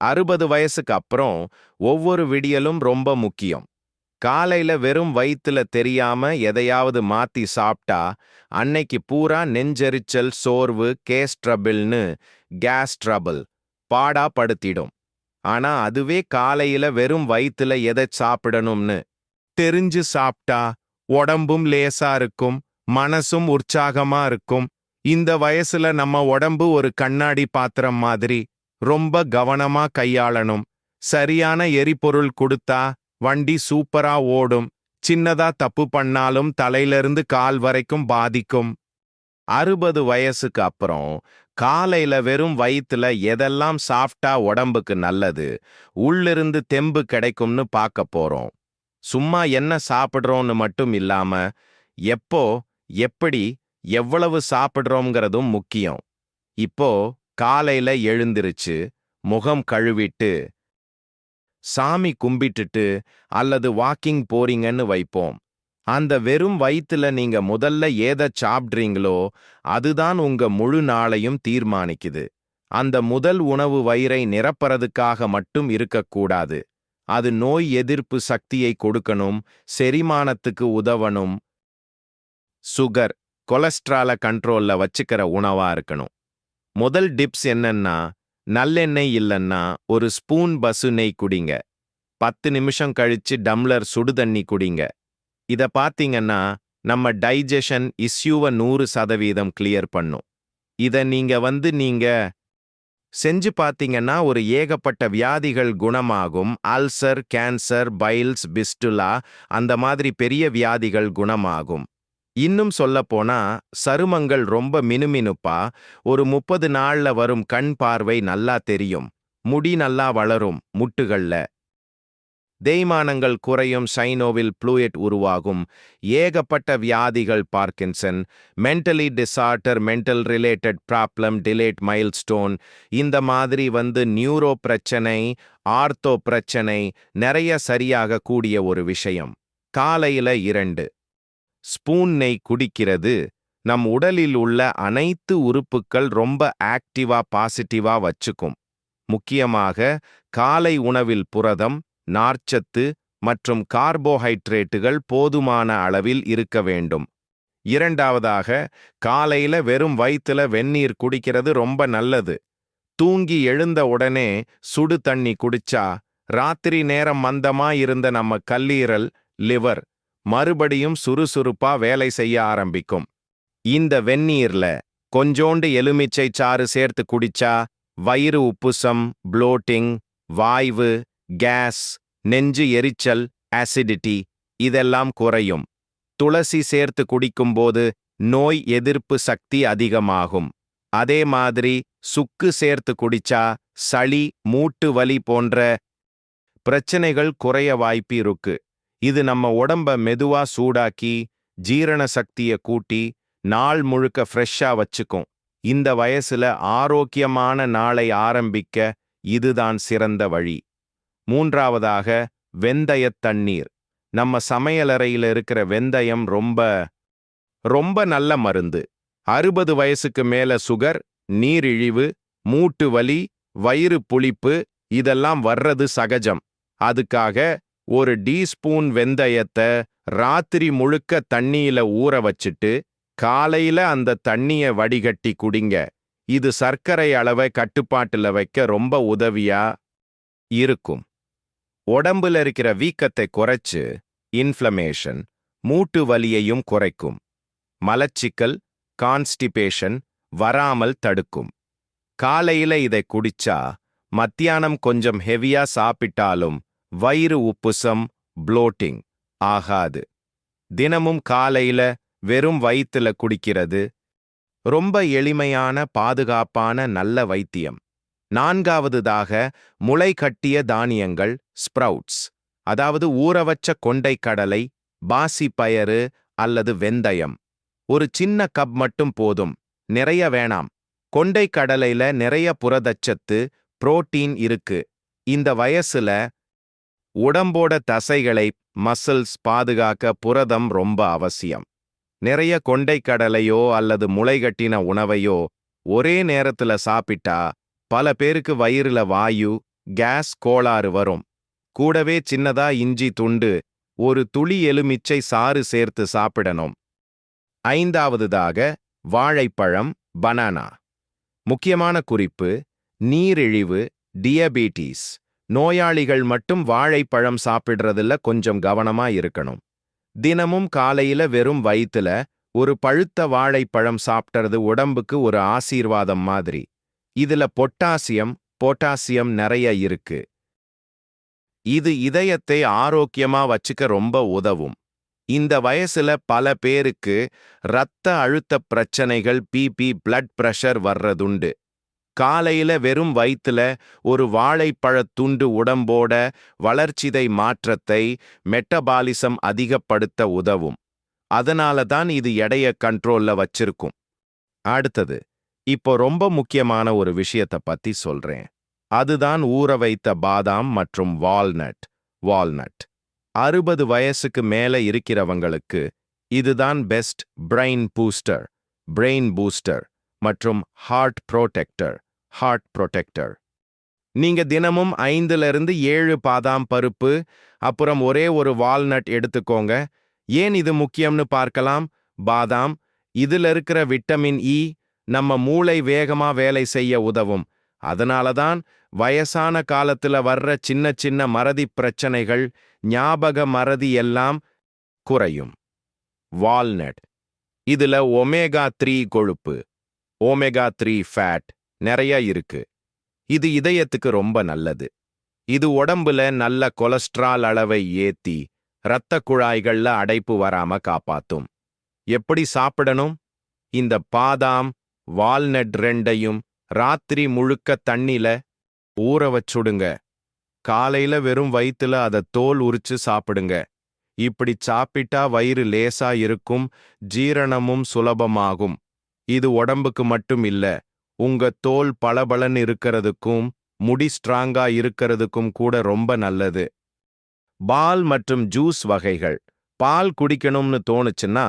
அறுபது வயசுக்கு அப்புறம் ஒவ்வொரு விடியலும் ரொம்ப முக்கியம். காலையில வெறும் வயித்துல தெரியாம எதையாவது மாத்தி சாப்பிட்டா அன்னைக்கு பூரா நெஞ்செரிச்சல் சோர்வு கேஸ் ட்ரபிள்னு கேஸ் ட்ரபிள் பாடா படுத்திடும். ஆனா அதுவே காலையில வெறும் வயித்துல எதை சாப்பிடணும்னு தெரிஞ்சு சாப்பிட்டா உடம்பும் லேசா இருக்கும் மனசும் உற்சாகமா இருக்கும். இந்த வயசுல நம்ம உடம்பு ஒரு கண்ணாடி பாத்திரம் மாதிரி ரொம்ப கவனமா கையாளணும். சரியான எரிபொருள் கொடுத்தா வண்டி சூப்பரா ஓடும். சின்னதா தப்பு பண்ணாலும் தலையிலிருந்து கால் வரைக்கும் பாதிக்கும். அறுபது வயசுக்கு அப்புறம் காலையில வெறும் வயித்துல எதெல்லாம் சாஃப்டா உடம்புக்கு நல்லது உள்ளிருந்து தெம்பு கிடைக்கும்னு பார்க்க போறோம். சும்மா என்ன சாப்பிடுறோம்னு மட்டும் இல்லாம எப்போ எப்படி எவ்வளவு சாப்பிட்றோங்கிறதும் முக்கியம். இப்போ காலையில எழுந்திருச்சு முகம் கழுவிட்டு சாமி கும்பிட்டுட்டு அல்லது வாக்கிங் போறீங்கன்னு வைப்போம். அந்த வெறும் வயிற்றுல நீங்க முதல்ல ஏதை சாப்பிட்றீங்களோ அதுதான் உங்க முழு நாளையும் தீர்மானிக்குது. அந்த முதல் உணவு வயிறை நிரப்பறதுக்காக மட்டும் இருக்கக்கூடாது. அது நோய் எதிர்ப்பு சக்தியை கொடுக்கணும் செரிமானத்துக்கு உதவணும். சுகர் கொலஸ்ட்ரால கண்ட்ரோல்ல வச்சுக்கிற உணவா இருக்கணும். முதல் டிப்ஸ் என்னன்னா நல்லெண்ணெய் இல்லைன்னா ஒரு ஸ்பூன் பசு நெய் குடிங்க. பத்து நிமிஷம் கழிச்சு டம்ளர் சுடுதண்ணி குடிங்க. இத பாத்தீங்கன்னா நம்ம டைஜஷன் இஸ்யூவை நூறு சதவீதம் கிளியர் பண்ணும். இத நீங்க வந்து நீங்க செஞ்சு பார்த்தீங்கன்னா ஒரு ஏகப்பட்ட வியாதிகள் குணமாகும். அல்சர் கேன்சர் பைல்ஸ் பிஸ்டுலா அந்த மாதிரி பெரிய வியாதிகள் குணமாகும். இன்னும் சொல்லப்போனா சருமங்கள் ரொம்ப மினுமினுப்பா ஒரு முப்பது நாள்ல வரும் கண் பார்வை நல்லா தெரியும் முடி நல்லா வளரும் முட்டுகள்ல. தேய்மானங்கள் குறையும் சைனோவில் ப்ளூயட் உருவாகும் ஏகப்பட்ட வியாதிகள் Parkinson mentally disorder mental related problem delayed milestone இந்த மாதிரி வந்து நியூரோ பிரச்சனை ஆர்த்தோ பிரச்சனை நிறைய சரியாக கூடிய ஒரு விஷயம். காலையில இரண்டு. ஸ்பூன் நெய் குடிக்கிறது. நம் உடலில் உள்ள அனைத்து உறுப்புக்கள் ரொம்ப ஆக்டிவா பாசிட்டிவா வச்சுக்கும். முக்கியமாக காலை உணவில் புரதம் நார்ச்சத்து மற்றும் கார்போஹைட்ரேட்டுகள் போதுமான அளவில் இருக்க வேண்டும். இரண்டாவதாக காலையில வெறும் வயிற்றுல வெந்நீர் குடிக்கிறது ரொம்ப நல்லது. தூங்கி எழுந்த உடனே சுடு தண்ணி குடிச்சா ராத்திரி நேரம் மந்தமா இருந்த நம்ம கல்லீரல் லிவர் மறுபடியும் சுறுசுறுப்பா வேலை செய்ய ஆரம்பிக்கும். இந்த வெந்நீர்ல கொஞ்சோண்டு எலுமிச்சை சாறு சேர்த்து குடிச்சா வயிறு உப்புசம் ப்ளோட்டிங் வாய்வு கேஸ் நெஞ்சு எரிச்சல் ஆசிடிட்டி இதெல்லாம் குறையும். துளசி சேர்த்து குடிக்கும்போது நோய் எதிர்ப்பு சக்தி அதிகமாகும். அதே மாதிரி சுக்கு சேர்த்து குடிச்சா சளி மூட்டு வலி போன்ற பிரச்சனைகள் குறைய வாய்ப்பு இருக்கு இது நம்ம உடம்ப மெதுவா சூடாக்கி ஜீரண சக்திய கூட்டி நாள் முழுக்க ஃப்ரெஷ்ஷா வச்சுக்கும். இந்த வயசுல ஆரோக்கியமான நாளை ஆரம்பிக்க இதுதான் சிறந்த வழி. மூன்றாவதாக வெந்தயத் தண்ணீர். நம்ம சமையலறையில இருக்கிற வெந்தயம் ரொம்ப ரொம்ப நல்ல மருந்து. அறுபது வயசுக்கு மேல சுகர் நீரிழிவு மூட்டு வலி வயிறு புளிப்பு இதெல்லாம் வர்றது சகஜம். அதுக்காக ஒரு டீஸ்பூன் வெந்தயத்தை ராத்திரி முழுக்க தண்ணியில ஊற வச்சிட்டு காலையில அந்த தண்ணிய வடிகட்டி குடிங்க. இது சர்க்கரை அளவை கட்டுப்பாட்டுல வைக்க ரொம்ப உதவியா இருக்கும். உடம்புல இருக்கிற வீக்கத்தை குறைச்சு இன்ஃப்ளமேஷன் மூட்டு வலியையும் குறைக்கும். மலச்சிக்கல் கான்ஸ்டிபேஷன் வராமல் தடுக்கும். காலையில இதை குடிச்சா மத்தியானம் கொஞ்சம் ஹெவியா சாப்பிட்டாலும் வயிறு உப்புசம் புளோட்டிங் ஆகாது. தினமும் காலையில வெறும் வயிற்றுல குடிக்கிறது ரொம்ப எளிமையான பாதுகாப்பான நல்ல வைத்தியம். நான்காவதுதாக முளை கட்டிய தானியங்கள் ஸ்ப்ரவுட்ஸ் அதாவது ஊறவச்ச கொண்டைக்கடலை பாசி பயறு அல்லது வெந்தயம். ஒரு சின்ன கப் மட்டும் போதும் நிறைய வேணாம். கொண்டைக்கடலையில நிறைய புரதச்சத்து புரோட்டீன் இருக்கு. இந்த வயசுல உடம்போட தசைகளை மசில்ஸ் பாதுகாக்க புரதம் ரொம்ப அவசியம். நிறைய கொண்டைக்கடலையோ அல்லது முளைகட்டின உணவையோ ஒரே நேரத்துல சாப்பிட்டா பல பேருக்கு வயிறுல வாயு கேஸ் கோளாறு வரும். கூடவே சின்னதா இஞ்சி துண்டு ஒரு துளி எலுமிச்சை சாறு சேர்த்து சாப்பிடணும். ஐந்தாவதுதாக வாழைப்பழம் பனானா. முக்கியமான குறிப்பு நீரிழிவு டியபீட்டீஸ் நோயாளிகள் மட்டும் வாழைப்பழம் சாப்பிடுறதுல கொஞ்சம் கவனமா இருக்கணும். தினமும் காலையில வெறும் வயித்துல ஒரு பழுத்த வாழைப்பழம் சாப்பிட்றது உடம்புக்கு ஒரு ஆசீர்வாதம் மாதிரி. இதுல பொட்டாசியம் பொட்டாசியம் நிறைய இருக்கு. இது இதயத்தை ஆரோக்கியமா வச்சுக்க ரொம்ப உதவும். இந்த வயசுல பல பேருக்கு இரத்த அழுத்த பிரச்சனைகள் பிபி பிளட் பிரஷர் வர்றதுண்டு. காலையில வெறும் வயித்துல ஒரு வாழைப்பழத் துண்டு உடம்போட வளர்ச்சிதை மாற்றத்தை மெட்டபாலிசம் அதிகப்படுத்த உதவும். அதனால தான் இது எடைய கண்ட்ரோல்ல வச்சிருக்கும். அடுத்தது இப்போ ரொம்ப முக்கியமான ஒரு விஷயத்த பத்தி சொல்றேன். அதுதான் ஊற வைத்த பாதாம் மற்றும் வால்நட் வால்நட். அறுபது வயசுக்கு மேல இருக்கிறவங்களுக்கு இதுதான் best brain booster brain booster மற்றும் ஹார்ட் புரோடெக்டர். ஹார்ட் ப்ரொடெக்டர் நீங்க தினமும் ஐந்துல இருந்து ஏழு பாதாம் பருப்பு அப்புறம் ஒரே ஒரு வால்நட் எடுத்துக்கோங்க. ஏன் இது முக்கியம்னு பார்க்கலாம்? பாதாம் இதுல இருக்கிற விட்டமின் இ e நம்ம மூளை வேகமா வேலை செய்ய உதவும். அதனால தான் வயசான காலத்துல வர்ற சின்ன சின்ன மறதி பிரச்சனைகள் ஞாபக மறதி எல்லாம் குறையும். வால்நட் இதுல ஒமேகா த்ரீ கொழுப்பு ஒமேகா த்ரீ ஃபேட் நிறைய இருக்கு. இது இதயத்துக்கு ரொம்ப நல்லது. இது உடம்புல நல்ல கொலஸ்ட்ரால் அளவை ஏத்தி இரத்த குழாய்கள்ல அடைப்பு வராம காப்பாத்தும். எப்படி சாப்பிடணும்? இந்த பாதாம் வால்நட் ரெண்டையும் ராத்திரி முழுக்க தண்ணில ஊற வச்சுடுங்க. காலையில வெறும் வயித்துல அத தோல் உரிச்சு சாப்பிடுங்க. இப்படி சாப்பிட்டா வயிறு லேசா இருக்கும் ஜீரணமும் சுலபமாகும். இது உடம்புக்கு மட்டும் இல்ல உங்க தோல் பளபளன்னு இருக்கிறதுக்கும் முடி ஸ்ட்ராங்கா இருக்கிறதுக்கும் கூட ரொம்ப நல்லது. பால் மற்றும் ஜூஸ் வகைகள். பால் குடிக்கணும்னு தோணுச்சுன்னா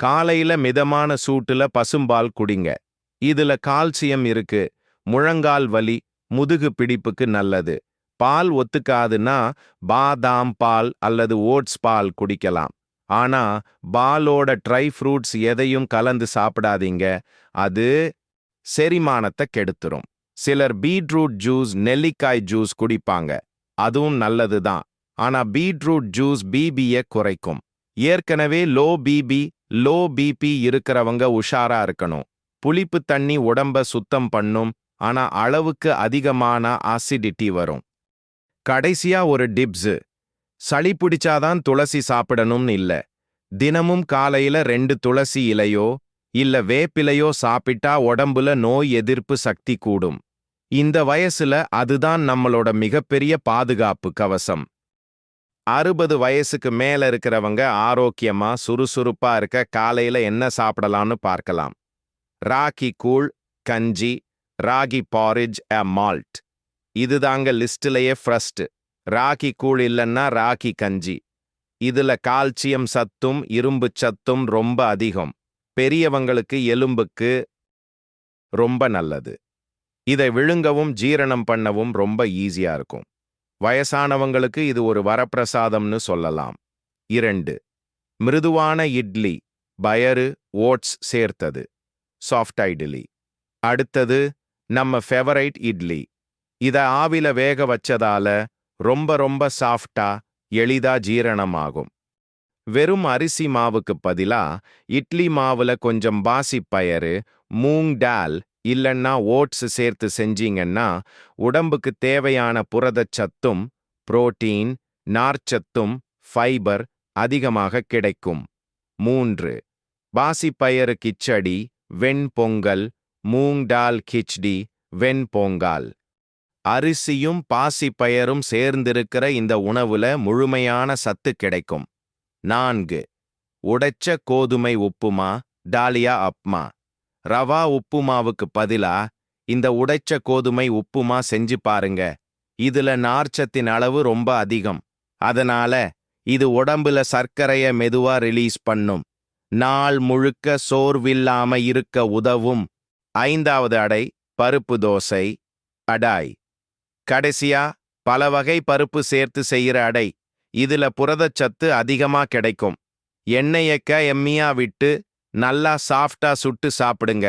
காலையில மிதமான சூட்டுல பசும்பால் குடிங்க. இதுல கால்சியம் இருக்கு முழங்கால் வலி முதுகு பிடிப்புக்கு நல்லது. பால் ஒத்துக்காதுன்னா பாதாம் பால் அல்லது ஓட்ஸ் பால் குடிக்கலாம். ஆனா பாலோட ட்ரை ஃப்ரூட்ஸ் எதையும் கலந்து சாப்பிடாதீங்க. அது செரிமானத்தை கெடுத்துரும். சிலர் பீட்ரூட் ஜூஸ் நெல்லிக்காய் ஜூஸ் குடிப்பாங்க. அதுவும் நல்லது தான் ஆனா பீட்ரூட் ஜூஸ் பிபியை குறைக்கும். ஏற்கனவே லோ பிபி லோ பிபி இருக்கிறவங்க உஷாரா இருக்கணும். புளிப்பு தண்ணி உடம்ப சுத்தம் பண்ணும். ஆனா அளவுக்கு அதிகமான ஆசிடிட்டி வரும். கடைசியா ஒரு டிப்ஸு. சளி பிடிச்சாதான் துளசி சாப்பிடணும்னு இல்ல. தினமும் காலையில ரெண்டு துளசி இலையோ இல்ல வேப்பிலையோ சாப்பிட்டா உடம்புல நோய் எதிர்ப்பு சக்தி கூடும். இந்த வயசுல அதுதான் நம்மளோட மிகப்பெரிய பாதுகாப்பு கவசம். அறுபது வயசுக்கு மேல இருக்கிறவங்க ஆரோக்கியமா சுறுசுறுப்பா இருக்க காலையில என்ன சாப்பிடலாம்னு பார்க்கலாம். ராகி கூழ் கஞ்சி ராகி பாரிஜ் அ மால்ட் இதுதாங்க லிஸ்ட்லயே ஃபர்ஸ்ட் ராகி கூழ் இல்லைன்னா ராகி கஞ்சி. இதுல கால்சியம் சத்தும் இரும்பு சத்தும் ரொம்ப அதிகம். பெரியவங்களுக்கு எலும்புக்கு ரொம்ப நல்லது. இதை விழுங்கவும் ஜீரணம் பண்ணவும் ரொம்ப ஈஸியா இருக்கும். வயசானவங்களுக்கு இது ஒரு வரப்பிரசாதம்னு சொல்லலாம். இரண்டு மிருதுவான இட்லி பயறு ஓட்ஸ் சேர்த்தது சாஃப்ட் இட்லி அடுத்தது நம்ம ஃபேவரைட் இட்லி. இத ஆவில வேக வச்சதால ரொம்ப ரொம்ப சாஃப்டா எளிதா ஜீரணமாகும். வெறும் அரிசி மாவுக்கு பதிலா இட்லி மாவுல கொஞ்சம் பாசிப்பயறு மூங் டால் இல்லன்னா ஓட்ஸ் சேர்த்து செஞ்சீங்கன்னா உடம்புக்கு தேவையான புரதச்சத்தும் புரோட்டீன் நார்ச்சத்தும் ஃபைபர் அதிகமாக கிடைக்கும். மூன்று பாசிப்பயறு கிச்சடி வெண்பொங்கல் மூங் டால் கிச்டி வெண்பொங்கால் அரிசியும் பாசிப்பயரும் சேர்ந்திருக்கிற இந்த உணவுல முழுமையான சத்து கிடைக்கும். நான்கு. உடைச்ச கோதுமை உப்புமா டாலியா அப்மா. ரவா உப்புமாவுக்கு பதிலா இந்த உடைச்ச கோதுமை உப்புமா செஞ்சு பாருங்க. இதுல நார்ச்சத்தின் அளவு ரொம்ப அதிகம். அதனால இது உடம்புல சர்க்கரைய மெதுவா ரிலீஸ் பண்ணும். நாள் முழுக்க சோர்வில்லாம இருக்க உதவும். ஐந்தாவது அடை பருப்பு தோசை. அடாய். கடைசியா பல வகை பருப்பு சேர்த்து செய்யற அடை. இதுல புரதச்சத்து அதிகமா கிடைக்கும். எண்ணெயக்க எம்மியா விட்டு நல்லா சாஃப்டா சுட்டு சாப்பிடுங்க.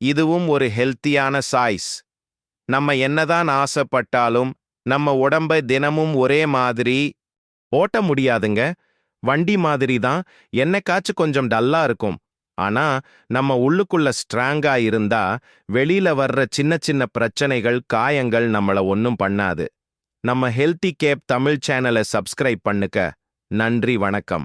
இதுவும் ஒரு ஹெல்த்தியான சாய்ஸ். நம்ம என்னதான் ஆசைப்பட்டாலும் நம்ம உடம்ப தினமும் ஒரே மாதிரி ஓட்ட முடியாதுங்க. வண்டி மாதிரி தான் என்னைக்காச்சும் கொஞ்சம் டல்லா இருக்கும். ஆனா நம்ம உள்ளுக்குள்ள ஸ்ட்ராங்கா இருந்தா வெளியில வர்ற சின்ன சின்ன பிரச்சனைகள் காயங்கள் நம்மள ஒன்னும் பண்ணாது. நம்ம ஹெல்த்தி கேப் தமிழ் சேனலை சப்ஸ்கிரைப் பண்ணுக்க நன்றி வணக்கம்.